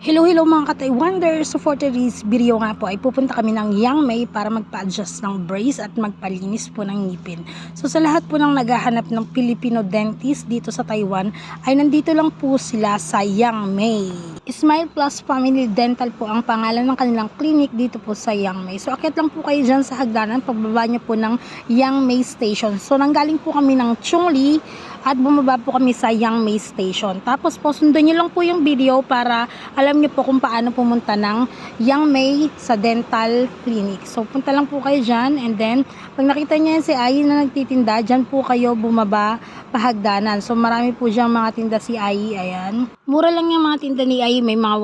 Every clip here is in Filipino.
Hello, hello mga katay wonders! So for today's video nga po ay pupunta kami ng Yang May para magpa-adjust ng brace at magpalinis po ng ngipin. So sa lahat po ng naghahanap ng Filipino dentist dito sa Taiwan ay nandito lang po sila sa Yang May. Smile Plus Family Dental po ang pangalan ng kanilang clinic dito po sa Yang May. So akit lang po kayo dyan sa hagdanan pagbaba niyo po ng Yang May Station. So nanggaling po kami ng Chungli at bumaba po kami sa Yang May Station. Tapos po sundan niyo lang po yung video para alam niyo po kung paano pumunta ng Yang May sa dental clinic. So punta lang po kayo dyan and then pag nakita niyo yan si Ai na nagtitinda, dyan po kayo bumaba pahagdanan. So marami po dyan mga tinda si Ai, ayan. Mura lang yung mga tinda ni Ai, may mga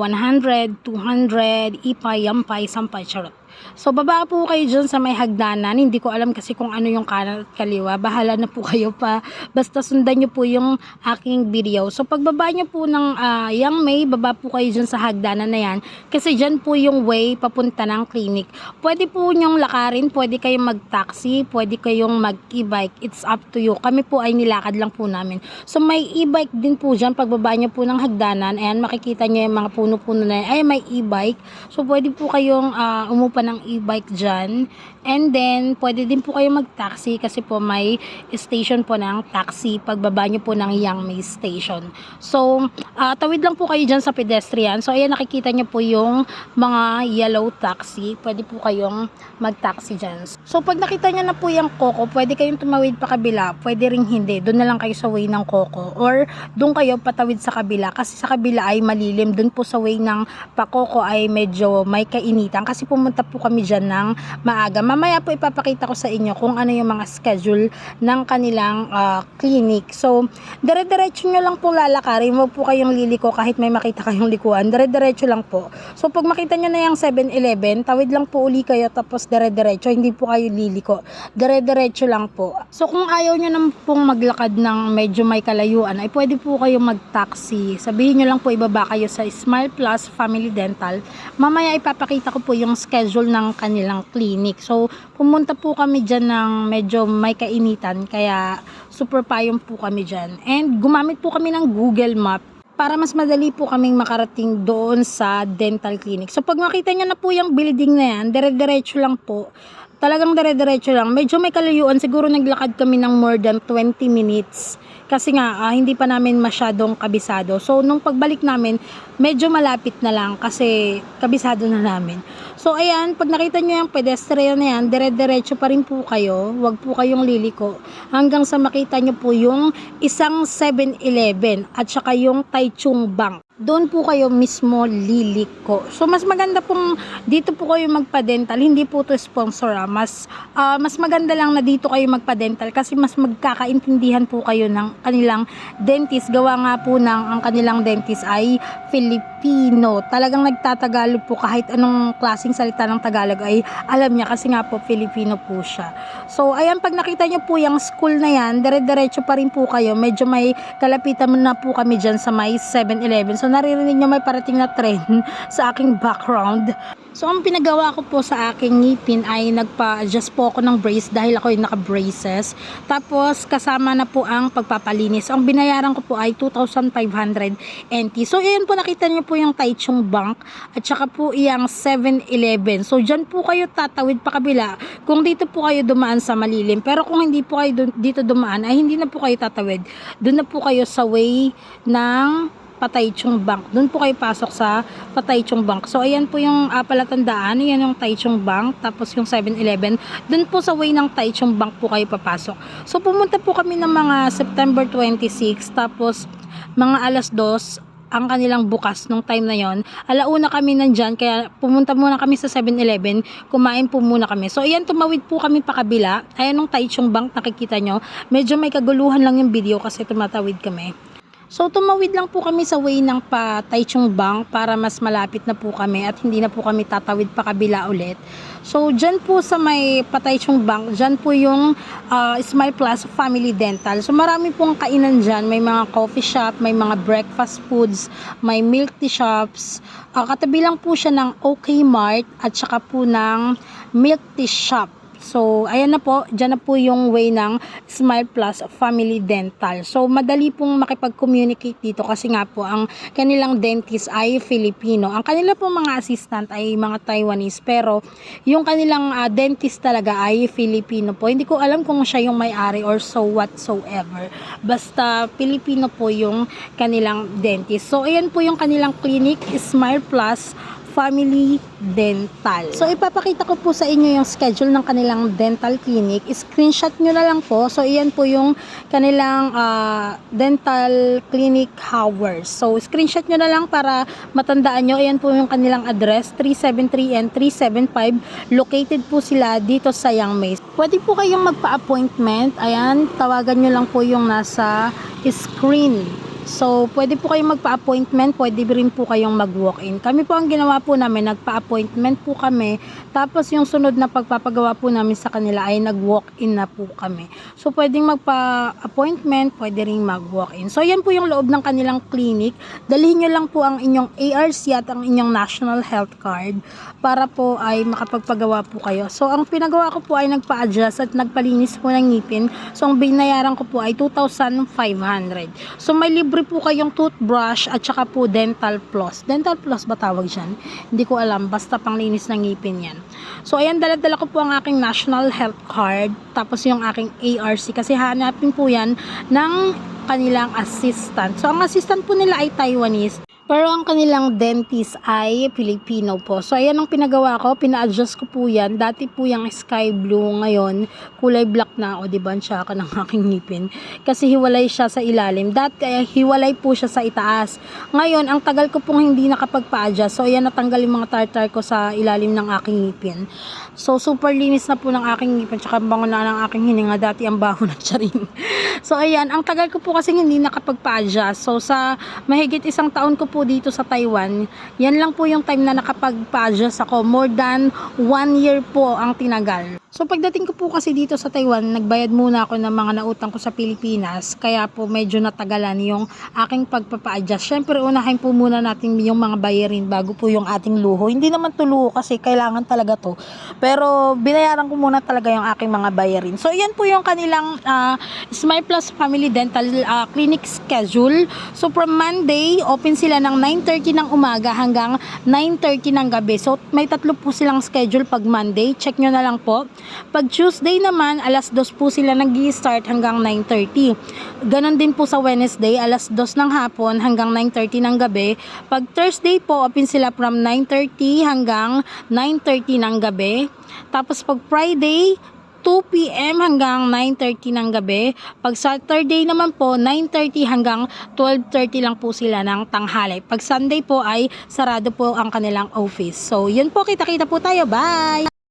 100, 200, ipay, yampay, sampay, charot. So baba po kayo dyan sa may hagdanan. Hindi ko alam kasi kung ano yung kanan at kaliwa. Bahala na po kayo pa. Basta sundan nyo po yung aking video. So pagbaba nyo po ng ah, Yang May, baba po kayo dyan sa hagdanan na yan. Kasi dyan po yung way papunta ng clinic. Pwede po nyong lakarin, pwede kayong mag-taxi, pwede kayong mag-e-bike. It's up to you. Kami po ay nilakad lang po namin. So may e-bike din po dyan. Pagbaba nyo po ng hagdanan, ayan makikita nyo yung mga puno-puno na yan. Ay may e-bike. So pwede po kayong ah, umupa ng e-bike dyan. And then, pwede din po kayo mag-taxi kasi po may station po ng taxi pagbaba nyo po ng Yang May Station. So, ah, tawid lang po kayo dyan sa pedestrian. So, ayan nakikita nyo po yung mga yellow taxi. Pwede po kayong mag-taxi dyan. So, pag nakita nyo na po yung Coco, pwede kayong tumawid pa kabila. Pwede ring hindi. Doon na lang kayo sa way ng Coco. Or, doon kayo patawid sa kabila. Kasi sa kabila ay malilim. Doon po sa way ng Pakoko ay medyo may kainitan. Kasi pumunta po kami dyan ng maaga. Mamaya po ipapakita ko sa inyo kung ano yung mga schedule ng kanilang ah, clinic. So, dire-diretso nyo lang po lalakarin. Huwag po kayong liliko kahit may makita kayong likuan. Dire-diretso lang po. So, pag makita nyo na yung 7-Eleven, tawid lang po uli kayo tapos dire-diretso. Hindi po kayo liliko. Dire-diretso lang po. So, kung ayaw nyo naman pong maglakad ng medyo may kalayuan, ay pwede po kayo mag-taxi. Sabihin nyo lang po ibaba kayo sa Smile Plus Family Dental. Mamaya ipapakita ko po yung schedule ng kanilang clinic. So, pumunta po kami dyan ng medyo may kainitan. Kaya, super payong po kami dyan. And, gumamit po kami ng Google Map para mas madali po kaming makarating doon sa dental clinic. So, pag makita nyo na po yung building na yan, dire-diretso lang po. Talagang dire-diretso lang. Medyo may kalayuan. Siguro naglakad kami ng more than 20 minutes. Kasi nga, ah, hindi pa namin masyadong kabisado. So, nung pagbalik namin, medyo malapit na lang kasi kabisado na namin. So, ayan, pag nakita nyo yung pedestrian na yan, dire-diretso pa rin po kayo. Huwag po kayong liliko. Hanggang sa makita nyo po yung isang 7-Eleven at saka yung Taichung Bank. Doon po kayo mismo liliko. So, mas maganda pong dito po kayo magpa-dental. Hindi po to sponsor ah. Mas, ah, mas maganda lang na dito kayo magpa-dental kasi mas magkakaintindihan po kayo ng kanilang dentist. Gawa nga po ng ang kanilang dentist ay Filipino. Talagang nagtatagalog po kahit anong klaseng salita ng Tagalog ay alam niya kasi nga po Filipino po siya. So, ayan, pag nakita niyo po yung school na yan, dire-diretso pa rin po kayo. Medyo may kalapitan na po kami dyan sa may 7-Eleven. So, naririnig niyo may parating na train sa aking background. So, ang pinagawa ko po sa aking ngipin ay nagpa-adjust po ako ng brace dahil ako yung naka-braces. Tapos, kasama na po ang pagpapalinis. Ang binayaran ko po ay 2,500 NT. So, ayan po, nakita niyo po yung Taichung Bank at saka po yung 7-Eleven. So, dyan po kayo tatawid pa kabila kung dito po kayo dumaan sa malilim. Pero kung hindi po kayo dito dumaan, ay hindi na po kayo tatawid. Doon na po kayo sa way ng Pataychong Bank. Doon po kayo pasok sa Pataychong Bank. So, ayan po yung uh, palatandaan. Ayan yung Taichung Bank. Tapos yung 7-Eleven. Doon po sa way ng Taichung Bank po kayo papasok. So, pumunta po kami ng mga September 26. Tapos, mga alas 2 ang kanilang bukas nung time na yon. Alauna kami nandyan, kaya pumunta muna kami sa 7-Eleven, kumain po muna kami. So, ayan, tumawid po kami pa kabila. Ayan yung Taichung Bank, nakikita nyo. Medyo may kaguluhan lang yung video kasi tumatawid kami. So, tumawid lang po kami sa way ng pa Taichung Bank para mas malapit na po kami at hindi na po kami tatawid pa kabila ulit. So, dyan po sa may Pataychung Bank, dyan po yung ah, Smile Plus Family Dental. So, marami pong kainan dyan. May mga coffee shop, may mga breakfast foods, may milk tea shops. Ah, katabi lang po siya ng OK Mart at saka po ng milk tea shop. So, ayan na po, dyan na po yung way ng Smile Plus Family Dental. So, madali pong makipag-communicate dito kasi nga po, ang kanilang dentist ay Filipino. Ang kanila po mga assistant ay mga Taiwanese, pero yung kanilang ah, dentist talaga ay Filipino po. Hindi ko alam kung siya yung may-ari or so whatsoever. Basta, Filipino po yung kanilang dentist. So, ayan po yung kanilang clinic, Smile Plus Family Dental. So, ipapakita ko po sa inyo yung schedule ng kanilang dental clinic. Screenshot nyo na lang po. So, iyan po yung kanilang ah, dental clinic hours. So, screenshot nyo na lang para matandaan nyo. Ayan po yung kanilang address, 373 and 375. Located po sila dito sa Young Maze. Pwede po kayong magpa-appointment. Ayan, tawagan nyo lang po yung nasa screen. So, pwede po kayong magpa-appointment, pwede rin po kayong mag-walk-in. Kami po ang ginawa po namin, nagpa-appointment po kami, tapos yung sunod na pagpapagawa po namin sa kanila ay nag-walk-in na po kami. So, pwedeng magpa-appointment, pwede rin mag-walk-in. So, yan po yung loob ng kanilang clinic. Dalhin nyo lang po ang inyong ARC at ang inyong National Health Card para po ay makapagpagawa po kayo. So, ang pinagawa ko po ay nagpa-adjust at nagpalinis po ng ngipin. So, ang binayaran ko po ay 2,500. So, may libre po kayong toothbrush at saka po dental floss. Dental floss ba tawag dyan? Hindi ko alam. Basta panglinis ng ngipin yan. So, ayan, dala-dala ko po ang aking National Health Card. Tapos yung aking ARC. Kasi hanapin po yan ng kanilang assistant. So, ang assistant po nila ay Taiwanese. Pero ang kanilang dentist ay Filipino po. So, ayan ang pinagawa ko. Pina-adjust ko po yan. Dati po yung sky blue ngayon. Kulay black na. O, di ba? Ang tsaka ng aking ngipin. Kasi hiwalay siya sa ilalim. Dati, eh, hiwalay po siya sa itaas. Ngayon, ang tagal ko pong hindi nakapagpa-adjust. So, ayan, natanggal yung mga tartar ko sa ilalim ng aking ngipin. So, super linis na po ng aking ngipin. Tsaka bango na ng aking hininga. Dati ang baho na siya rin. so, ayan. Ang tagal ko po kasi hindi nakapagpa-adjust. So, sa mahigit isang taon ko po dito sa Taiwan, yan lang po yung time na nakapagpa-adjust ako. More than one year po ang tinagal. So pagdating ko po kasi dito sa Taiwan, nagbayad muna ako ng mga nautang ko sa Pilipinas. Kaya po medyo natagalan yung aking pagpapa-adjust. Siyempre unahin po muna natin yung mga bayarin bago po yung ating luho. Hindi naman to luho kasi kailangan talaga to. Pero binayaran ko muna talaga yung aking mga bayarin. So yan po yung kanilang ah, Smile Plus Family Dental ah, Clinic schedule. So from Monday, open sila ng 9.30 ng umaga hanggang 9.30 ng gabi. So may tatlo po silang schedule pag Monday. Check nyo na lang po. Pag Tuesday naman, alas 2 po sila nag start hanggang 9.30. Ganon din po sa Wednesday, alas 2 ng hapon hanggang 9.30 ng gabi. Pag Thursday po, open sila from 9.30 hanggang 9.30 ng gabi. Tapos pag Friday, 2 p.m. hanggang 9.30 ng gabi. Pag Saturday naman po, 9.30 hanggang 12.30 lang po sila ng tanghali. Pag Sunday po ay sarado po ang kanilang office. So, yun po, kita-kita po tayo. Bye!